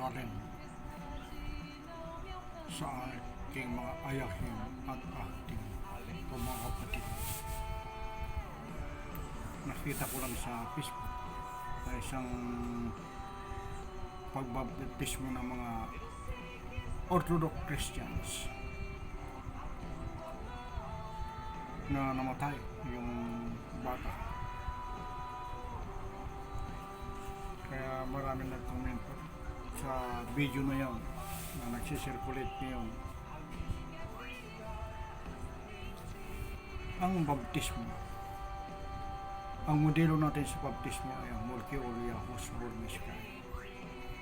Solen sa aking mga ayahin at ating o mga kapatid. Nakita ko lang sa Facebook na isang pagbabtismo ng mga Orthodox Christians na namatay yung bata. Kaya marami nag-comment sa video na yon na nagsisirculate ngayon. Ang baptismo. Ang modelo natin sa baptismo ay ang Mercuria Husborn Sky.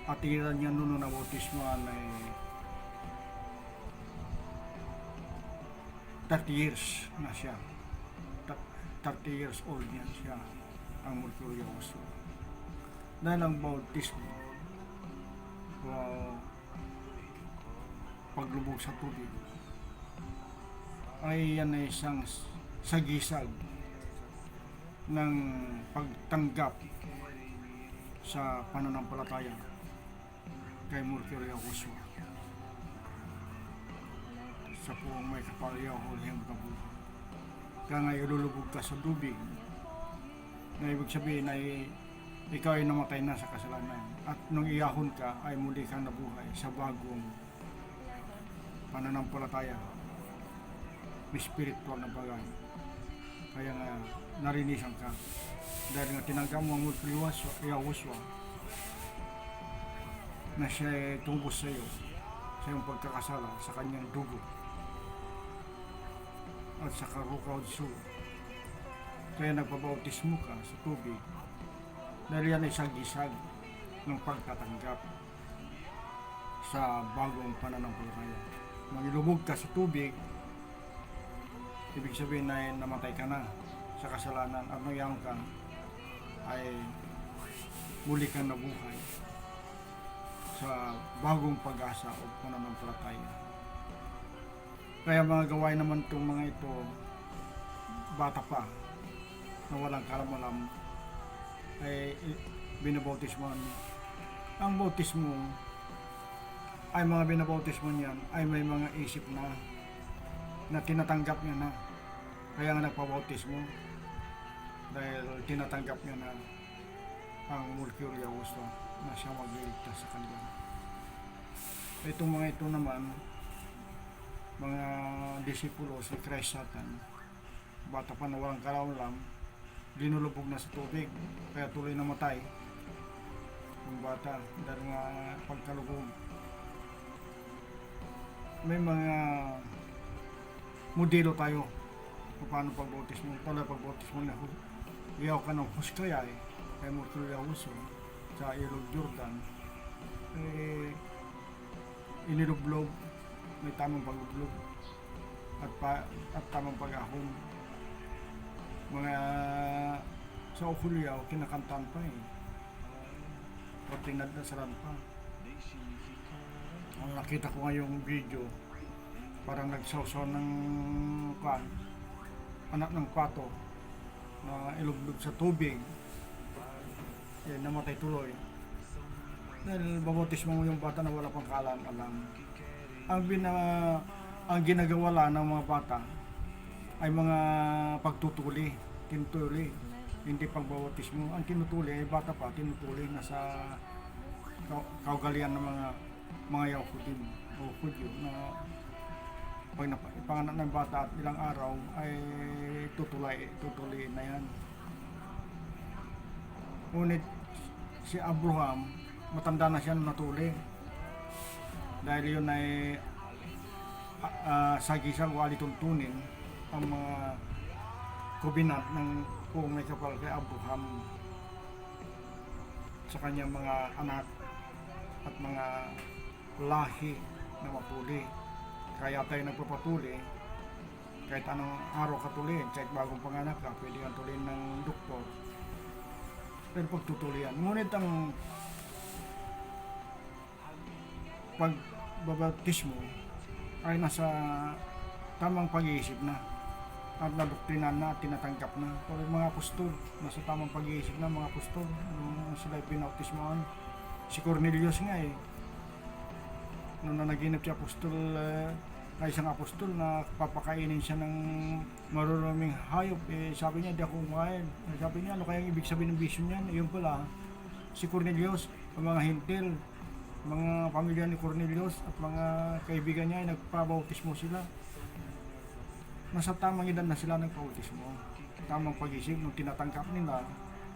At ilan niya nuno na baptismo ay 30 years na siya. Ta- 30 years old yan siya ang Mercuria Husborn. Dahil ang baptismo wow, paglubog sa tubig. Ay yan ay isang sagisag ng pagtanggap sa pananampalataya kay Mercury Akuswa sa puong may kapalya o hulihang kabuhay. Kaya nga ilulubog ka sa tubig. Na ibig sabihin ay ikaw ay namatay na sa kasalanan at nung iyahon ka ay muli kang nabuhay sa bagong pananampalataya. Spiritual na bagay kaya nga narinisan ka. Dahil nga tinanggap mo ang multiwaswa iyawaswa na siya ay tubos sa iyo sa iyong pagkakasala sa kanyang dugo at sa karukaw sugo kaya nagpabautismo ka sa tubig dahil yan ay sagisag ng pagtatanggap sa bagong pananampalataya. Nang ilubog ka sa tubig, ibig sabihin na namatay ka na sa kasalanan at nangyang ka ay muli kang nabuhay sa bagong pag-asa o pananampalataya. Kaya mga gawain naman itong mga ito, bata pa, na walang kalam-alam, ay binabautismoan. Ang bautismo ay mga binabautismo niyan ay may mga isip na na tinatanggap niya na. Kaya nga nagpabautismo dahil tinatanggap niya na ang Mercury Augusto na siya magliligtas sa kanila. Itong mga ito naman, mga disipulo si Christ Satan, bata pa na walang kalaulam, linulubog na sa tubig kaya tuloy namatay yung bata dahil nga pagkalubog may mga modelo tayo. Kung paano pagbautismo pala pagbautismo na hu- iyaw ka ng huskaya eh. Kay Murtulia Uso sa Ilog Jordan. Eh inilublog may tamang paglublog at, pa, at tamang pag-ahon mga sa Okulyaw, kinakantahan pa eh. O tinadasalan pa. Ang nakita ko ngayong video, parang nagsawsaw ng kan, anak ng pato na ilublog sa tubig. Eh, namatay tuloy. Dahil babotis mo yung bata na wala pang kalam-alam. Ang bina, ang ginagawa ng mga bata ay mga pagtutuli, tinutuli, hindi pagbautismo. Ang tinutuli ay bata pa, tinutuli na sa kau- kaugalian ng mga mga Yahudim o Hudyo na pag ipanganak ng bata at ilang araw ay tutulay, tutuli na yan. Ngunit si Abraham, matanda na siya nung natuli. Dahil yun ay uh, sagisang wali tuntunin ang mga kubinat ng kung may kapal kay Abraham sa kanyang mga anak at mga lahi na mapuli. Kaya tayo nagpapatuli kahit anong araw ka tuliin, kahit bagong panganak ka, pwede kang tuliin ng doktor. Pero pagtutulian. Ngunit ang pagbabautismo ay nasa tamang pag-iisip na at nadoktrinan na at tinatanggap na. Pero yung mga apostol, nasa tamang pag-iisip na mga apostol, nung sila pinautismoan. Si Cornelius nga eh, nung nanaginip si apostol eh, na isang apostol na papakainin siya ng maruruming hayop eh sabi niya di ako kumain Eh, sabi niya ano kaya ibig sabihin ng vision niyan yun pala si Cornelius ang mga hintil mga pamilya ni Cornelius at mga kaibigan niya ay nagpabautismo sila nasa tamang edad na sila nagpabautismo tamang pag-isip nung tinatanggap nila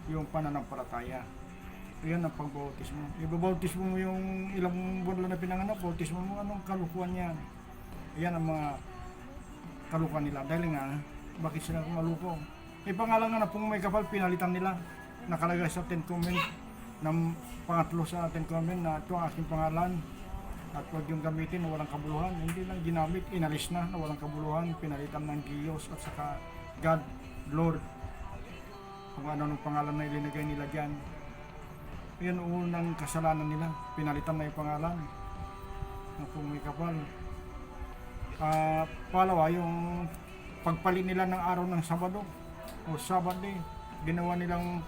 yung pananampalataya Ayan ang pagbautismo. Ibabautismo mo yung ilang buwan na pinanganak, bautismo mo anong kalukuhan yan. Ayan ang mga kalukuhan nila. Dahil nga, bakit sila maluko? May pangalan nga na pong may kapal, pinalitan nila. Nakalagay sa Ten Command ng pangatlo sa Ten Command na ito ang aking pangalan at huwag yung gamitin na walang kabuluhan. Hindi lang ginamit, inalis na na walang kabuluhan, pinalitan ng Diyos at saka God, Lord. Kung ano ng pangalan na ilinagay nila dyan. Yan ang unang kasalanan nila. Pinalitan na yung pangalan. Ng kung may kapal. Ah, palawa, yung pagpalit nila ng araw ng Sabado o Sabbath ginawa nilang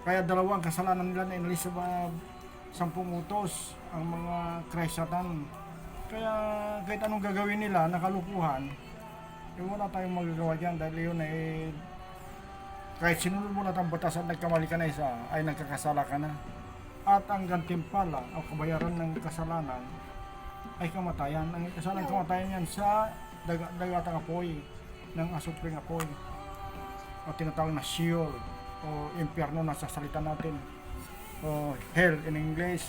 kaya dalawang kasalanan nila na inalis sa sampung utos ang mga Christatan. Kaya kahit anong gagawin nila, nakalukuhan, eh wala tayong magagawa dyan dahil yun eh kahit sinunod mo na ang batas at nagkamali ka na isa, ay nagkakasala ka na. At ang gantimpala o kabayaran ng kasalanan ay kamatayan. Ang kasalanan kamatayan yan sa daga, dagatang apoy ng asupring apoy o tinatawag na Sheol o impyerno na sa salita natin o hell in English.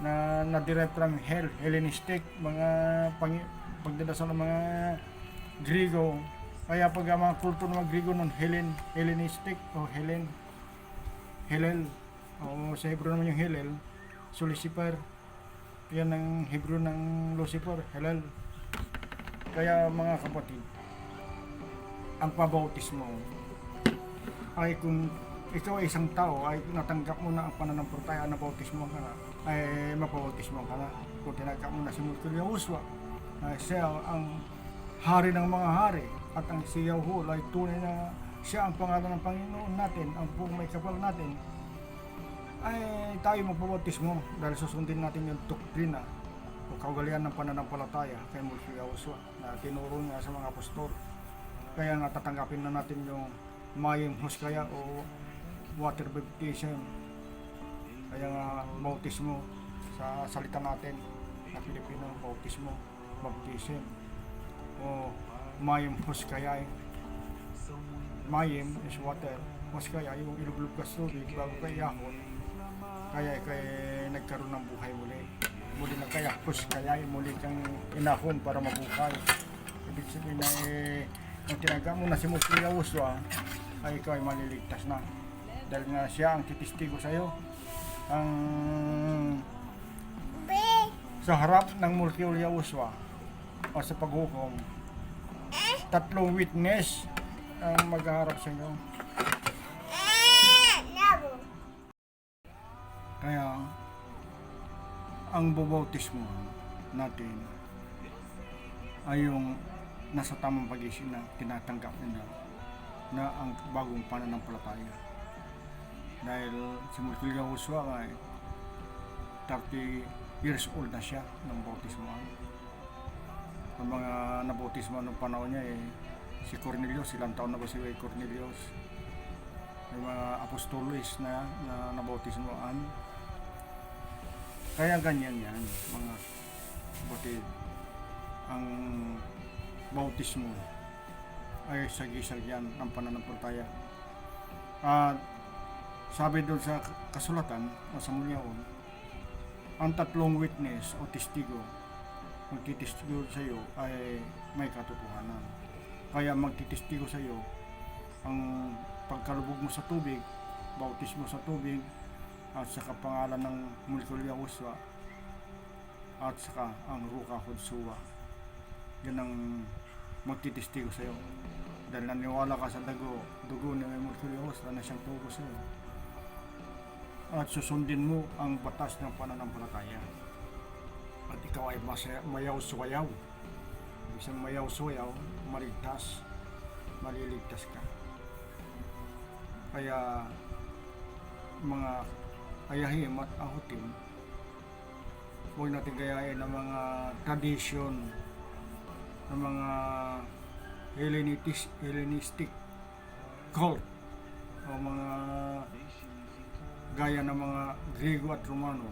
Na na-derive from hell, Hellenistic, mga pang, pagdadasal ng mga Grigo. Kaya pag ang mga kulto ng mga Grigo nun, Hellen, Hellenistic o Helen, Hillel, o sa Hebrew naman yung Hillel, so Lucifer, yan ang Hebrew ng Lucifer, Hillel. Kaya mga kapatid, ang pabautismo ay kung ikaw ay isang tao ay natanggap mo na ang pananampalataya na bautismo ka na, ay mapabautismo ka na. Kung tinagap mo na si Mulkul Yahuswa, na siya ang hari ng mga hari at ang si Yahweh ay tunay na siya ang pangalan ng Panginoon natin, ang buong may kapal natin, ay tayo magpabautismo dahil susundin natin yung doktrina o kaugalian ng pananampalataya kay Mulki Yahuswa na tinuro niya sa mga apostol. Kaya nga tatanggapin na natin yung mayong huskaya o water baptism. Kaya nga bautismo sa salita natin na Pilipino, bautismo, baptism o mayim huskayay. Mayim is water. Huskaya yung iluglog ka sa tubig bago ka iahon. Kaya kay nagkaroon ng buhay muli. Muli na kaya huskayay, muli kang inahon para mabuhay. Ibig sabihin na eh, kung tinaga mo na si Muslim Yawuswa, ay ikaw ay maliligtas na. Dahil nga siya ang titistigo sa iyo. Ang sa harap ng Mulkiul Yawuswa o sa paghukom, tatlong witness ang maghaharap sa inyo. Kaya, ang bubautismo natin ay yung nasa tamang pag-isip na tinatanggap nila na ang bagong pananampalataya. Dahil si Mulkil Yahuswa ay 30 years old na siya ng bautismoan. Ang mga nabautismo ng panahon niya eh, si Cornelius, ilang taon na ba si Cornelius? May mga apostolis na, na nabautismoan. Kaya ganyan yan, mga kapatid. Ang bautismo ay sagisag yan ng pananampalataya. At sabi doon sa kasulatan, o sa mulyaon, ang tatlong witness o testigo magtitistigo sa iyo ay may katotohanan. Kaya magtitistigo sa iyo ang pagkalubog mo sa tubig, bautismo sa tubig, at saka pangalan ng Mulkul Yahuswa, at saka ang Ruka Hudsuwa. Yan ang magtitistigo sa iyo. Dahil naniwala ka sa dago, dugo ni Mulkul Yahuswa na siyang tugo sa iyo. At susundin mo ang batas ng pananampalataya. At ikaw ay masaya, mayaw-suwayaw. Isang mayaw-suwayaw, maligtas, maliligtas ka. Kaya mga ayahim at ahutim huwag natin gayahin ng mga tradition ng mga Hellenistic, Hellenistic cult o mga gaya ng mga Grego at Romano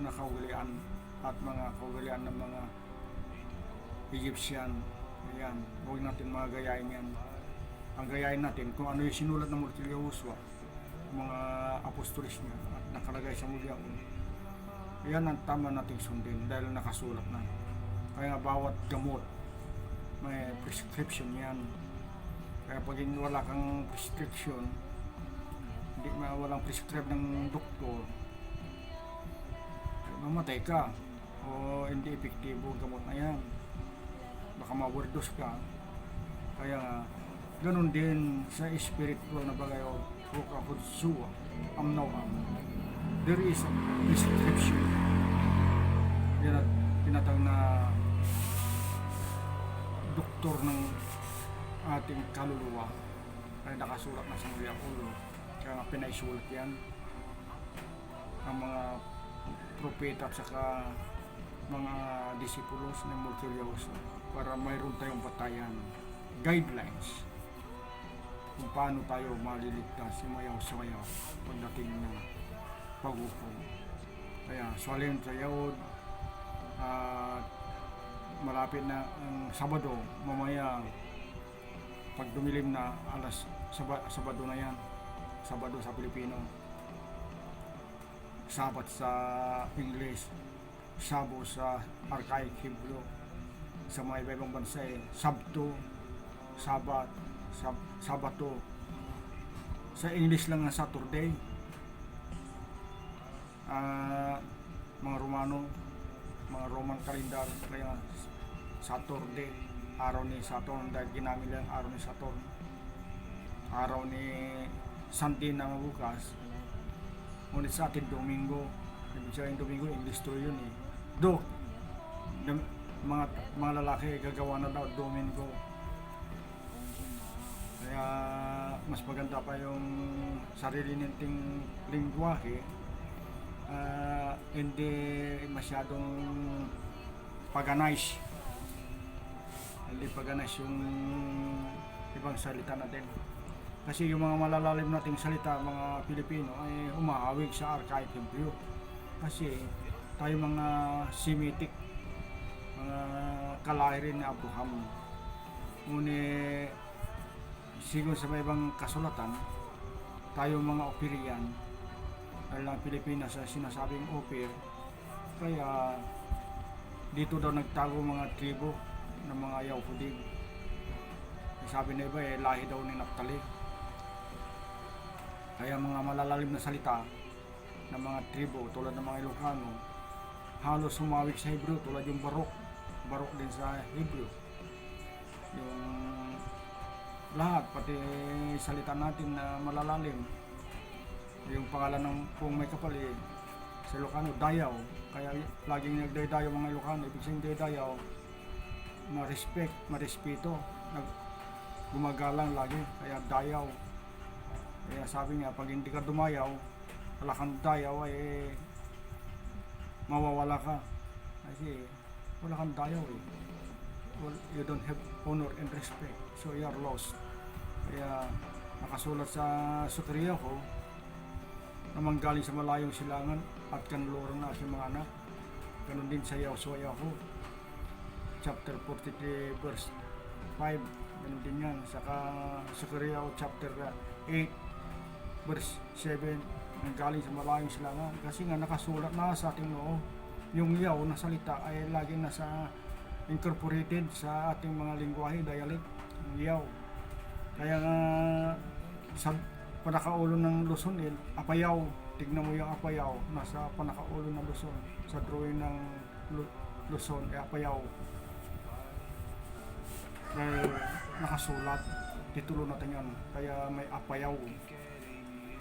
na kaugalian at mga kaugalian ng mga Egyptian. Ayan, huwag natin mga gayahin yan. Ang gayahin natin kung ano yung sinulat ng Mortilia Uswa, mga apostolis niya at nakalagay sa Mulyaon. Yan ang tama nating sundin dahil nakasulat na. Kaya bawat gamot may prescription yan. Kaya pag wala kang prescription, hindi ma walang prescribe ng doktor, mamatay ka o hindi epektibo ang gamot na yan. Baka ma-overdose ka. Kaya ganun din sa spiritual na bagay o Hukaputsuwa, Amnaw Am. There is a prescription. Yan at tinatawag na doktor ng ating kaluluwa ay nakasulat na sa mga ulo kaya nga pinaisulat yan ang mga propeta at saka mga disipulos ng Multilioso para mayroon tayong batayan guidelines kung paano tayo maliligtas sumayaw sumayaw pagdating ng pag-upong kaya swalin sa yawod at malapit na ang Sabado, mamaya pag dumilim na alas Saba, Sabado na yan. Sabado sa Pilipino. Sabat sa English. Sabo sa Archaic Hebrew. Sa mga iba-ibang bansa eh. Sabto, Sabat, Sab, Sabato. Sa English lang na Saturday. Ah, mga Romano, mga Roman calendar kaya Saturday araw ni Saturn dahil ginamit lang araw ni Saturn araw ni Sunday na bukas. Ngunit sa atin Domingo ibig sabihin Domingo English to yun eh. Do mga mga lalaki gagawa na daw Domingo. Kaya mas maganda pa yung sarili nating lingwahe ah, hindi masyadong paganize. Hindi paganize yung ibang salita natin kasi yung mga malalalim nating salita mga Pilipino ay umahawig sa archaic Hebrew kasi tayo mga Semitic mga kalahi rin ni Abraham ngunit siguro sa may ibang kasulatan tayo mga Opirian dahil ang Pilipinas sa sinasabing Opir kaya dito daw nagtago mga tribo ng mga Yahudim sabi na iba eh lahi daw ni Naphtali kaya mga malalalim na salita ng mga tribo tulad ng mga Ilocano halos sumawik sa Hebrew tulad yung Barok Barok din sa Hebrew yung lahat pati salita natin na malalalim yung pangalan ng kung may kapal eh, sa Ilocano, Dayaw. Kaya laging nagdaydayaw mga Ilocano. Ibig sabihin daydayaw, ma-respect, ma-respeto. Gumagalang lagi. Kaya Dayaw. Kaya sabi niya, pag hindi ka dumayaw, wala kang dayaw, ay eh, mawawala ka. Kasi wala kang dayaw eh. Well, you don't have honor and respect. So you are lost. Kaya nakasulat sa Sukriya ko, naman galing sa malayong silangan at kanluran na sa mga anak. Ganon din sa Yahusua ko. Chapter 43 verse 5. Ganon din yan. Saka sa Korea chapter 8 verse 7 nang galing sa malayong silangan. Kasi nga nakasulat na sa ating noo. Yung yaw na salita ay laging nasa incorporated sa ating mga lingwahe, dialect. Yung yaw. Kaya nga sa panakaulo ng Luzon eh, Apayaw. Tignan mo yung Apayaw, nasa panakaulo ng Luzon. Sa drawing ng Lu- Luzon, eh, Apayaw. Dahil nakasulat, titulo natin yan. Kaya may Apayaw.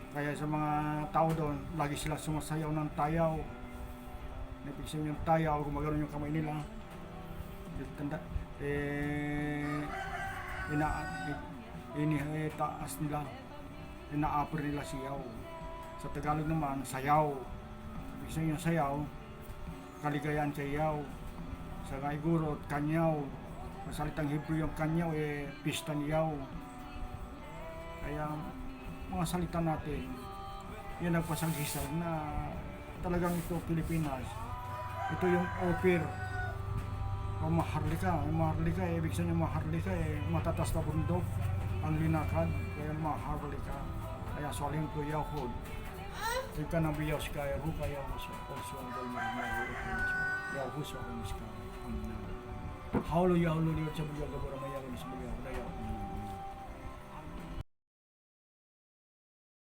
Kaya sa mga tao doon, lagi sila sumasayaw ng tayaw. Ibig sabihin yung tayaw, gumagano yung kamay nila. Tanda, eh, ina, inihitaas nila ina-upper nila siyaw. Sa Tagalog naman, sayaw. Ibig yung sayaw, kaligayahan sa iyaw. Sa gaiguro at kanyaw. Sa salitang Hebrew yung kanyaw eh pista niyaw. Kaya mga salita natin, yan ang na talagang ito Pilipinas. Ito yung offer. Kung maharlika, yung maharlika, eh, ibig sabihin yung maharlika, eh, matatas na bundok ang linakad, kaya maharlika. Kaya saling to Yahud. Ikaw ka nang biyaw si kaya, hu kaya mo siya, also ang dalma, mahirap mo siya. Yahud sa kumis ka. Haulo yahlo liwat sa bugyaw, gabura mayaw, sa bugyaw, dayaw.